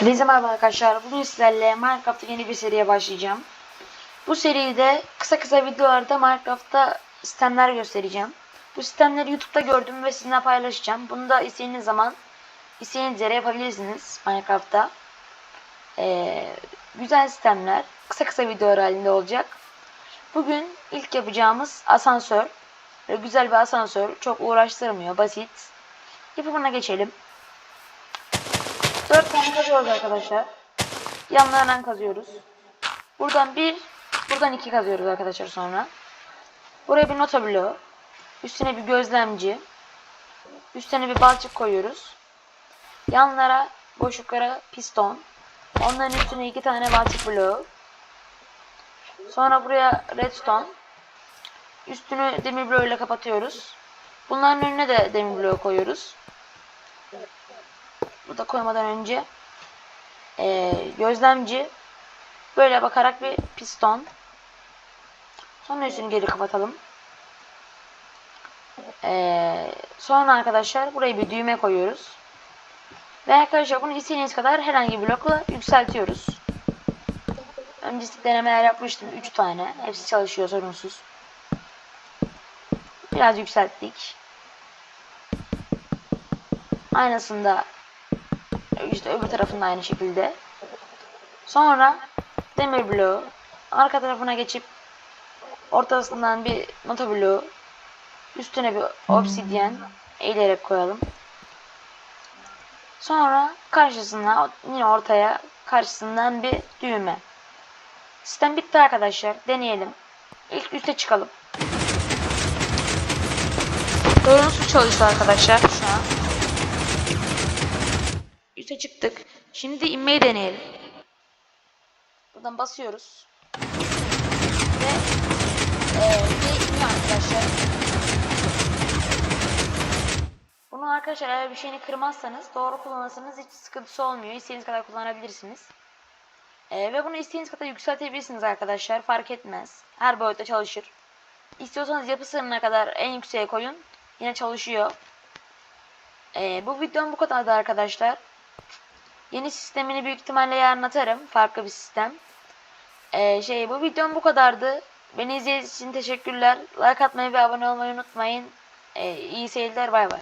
Herkese merhaba arkadaşlar. Bugün sizlerle Minecraft'ta yeni bir seriye başlayacağım. Bu seride kısa kısa videolarda Minecraft'ta sistemler göstereceğim. Bu sistemleri YouTube'da gördüm ve sizinle paylaşacağım. Bunu da istediğiniz zaman istediğiniz yere yapabilirsiniz Minecraft'ta. Ee, güzel sistemler. Kısa kısa videolar halinde olacak. Bugün ilk yapacağımız asansör. Böyle güzel bir asansör. Çok uğraştırmıyor. Basit. Yapımına geçelim. 4 tane kazıyoruz arkadaşlar. Yanlarından kazıyoruz. Buradan bir, buradan iki kazıyoruz arkadaşlar sonra. Buraya bir nota bloğu. Üstüne bir gözlemci. Üstüne bir balçık koyuyoruz. Yanlara, boşluklara piston. Onların üstüne iki tane balçık bloğu. Sonra buraya redstone. Üstünü demir bloğuyla kapatıyoruz. Bunların önüne de demir bloğu koyuyoruz. Burada koymadan önce ee, gözlemci böyle bakarak bir piston. Sonra üstünü geri kapatalım. Ee, sonra arkadaşlar buraya bir düğme koyuyoruz. Ve arkadaşlar bunu istediğiniz kadar herhangi bir blokla yükseltiyoruz. Öncesi denemeler yapmıştım. 3 tane. Hepsi çalışıyor sorunsuz. Biraz yükselttik. Aynısında işte öbür tarafında aynı şekilde. Sonra demir bloğu arka tarafına geçip ortasından bir nota bloğu üstüne bir obsidyen eğilerek koyalım. Sonra karşısına yine ortaya karşısından bir düğme. Sistem bitti arkadaşlar. Deneyelim. İlk üste çıkalım. Gördüğünüz çalışıyor arkadaşlar şu an. Üste çıktık. Şimdi inmeyi deneyelim. Buradan basıyoruz. Ve bir iniyor arkadaşlar. Bunu arkadaşlar eğer bir şeyini kırmazsanız doğru kullanırsanız hiç sıkıntısı olmuyor. İstediğiniz kadar kullanabilirsiniz. Eee, ve bunu istediğiniz kadar yükseltebilirsiniz arkadaşlar. Fark etmez. Her boyutta çalışır. İstiyorsanız yapı sınırına kadar en yükseğe koyun. Yine çalışıyor. Eee, bu videom bu kadardı arkadaşlar. Yeni sistemini büyük ihtimalle yarın atarım. Farklı bir sistem. Ee, şey bu videom bu kadardı. Beni izlediğiniz için teşekkürler. Like atmayı ve abone olmayı unutmayın. Ee, iyi seyirler. Bay bay.